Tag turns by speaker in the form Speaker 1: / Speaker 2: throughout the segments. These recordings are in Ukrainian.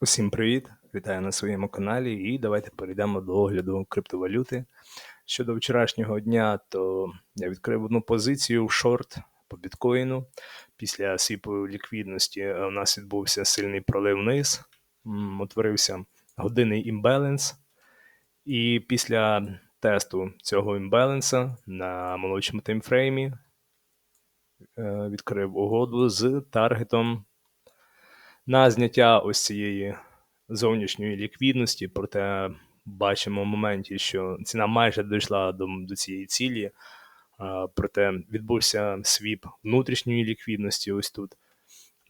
Speaker 1: Усім привіт! Вітаю на своєму каналі і давайте перейдемо до огляду криптовалюти. Щодо вчорашнього дня, то я відкрив одну позицію в шорт по біткоїну. Після свіпу ліквідності е, у нас відбувся сильний пролив вниз, утворився годинний імбаланс. І після тесту цього імбаланса на молодшому таймфреймі е, відкрив угоду з таргетом на зняття ось цієї зовнішньої ліквідності, проте бачимо в моменті, що ціна майже дійшла до, до цієї цілі, проте відбувся свіп внутрішньої ліквідності. Ось тут.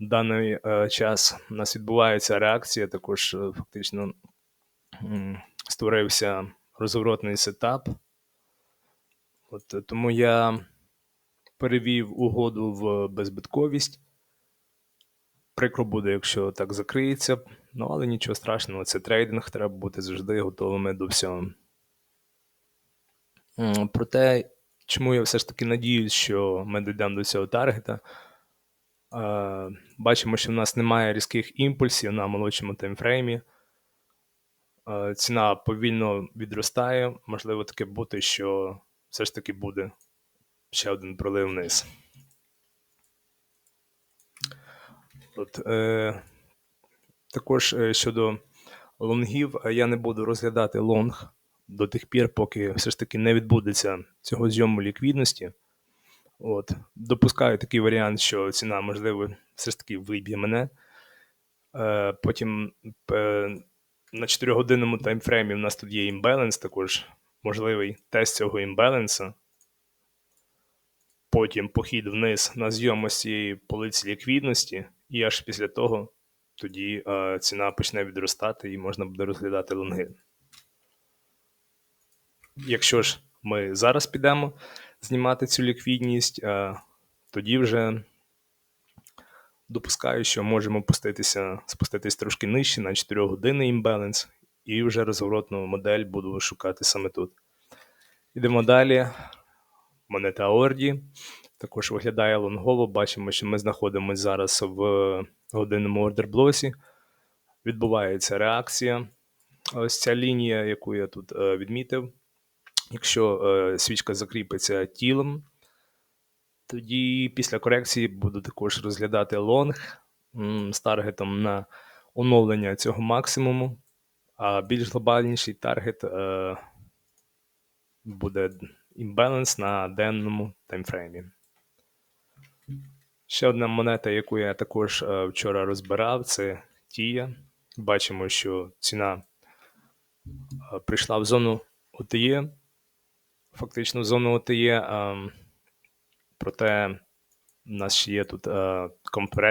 Speaker 1: В даний е, час у нас відбувається реакція, також е, фактично створився розворотний сетап. От, тому я перевів угоду в безбитковість. Прикро буде, якщо так закриється, ну але нічого страшного, це трейдинг, треба бути завжди готовими до всього. Проте, чому я все ж таки надіюсь, що ми дійдемо до цього таргета. Бачимо, що в нас немає різких імпульсів на молодшому таймфреймі. Ціна повільно відростає. Можливо, таке бути, що все ж таки буде ще один пролив вниз. От, е, також е, щодо лонгів, е, я не буду розглядати лонг до тих пір, поки все ж таки не відбудеться цього зйому ліквідності. От. Допускаю такий варіант, що ціна, можливо, все ж таки виб'є мене. Е, потім е, на 4-годинному таймфреймі в нас тут є імбаланс, також можливий тест цього імбаланса. Потім похід вниз на зйом ось цієї полиці ліквідності, і аж після того тоді е, ціна почне відростати і можна буде розглядати лонги. Якщо ж ми зараз підемо знімати цю ліквідність, е, тоді вже допускаю, що можемо пуститися, спуститись трошки нижче на 4 години імбаланс, і вже розворотну модель буду шукати саме тут. Йдемо далі. Монета Орді. Також виглядає лонгово. Бачимо, що ми знаходимося зараз в годинному ордерблосі. Відбувається реакція. Ось ця лінія, яку я тут е, відмітив. Якщо е, свічка закріпиться тілом, тоді після корекції буду також розглядати лонг з таргетом на оновлення цього максимуму. А більш глобальніший таргет е, буде імбаланс на денному таймфреймі. Ще одна монета, яку я також е, вчора розбирав, це Тія. Бачимо, що ціна е, прийшла в зону ОТЄ, фактично в зону ОТЄ, е, проте в нас ще є тут е,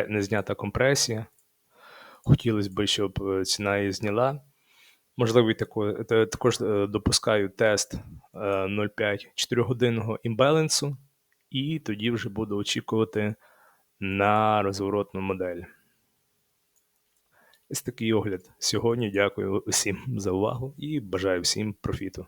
Speaker 1: незнята компресія. Хотілося б, щоб ціна її зняла. Можливо, також допускаю тест е, 0,5 4-годинного імбалансу, і тоді вже буду очікувати на розворотну модель. Ось такий огляд сьогодні. Дякую усім за увагу і бажаю всім профіту.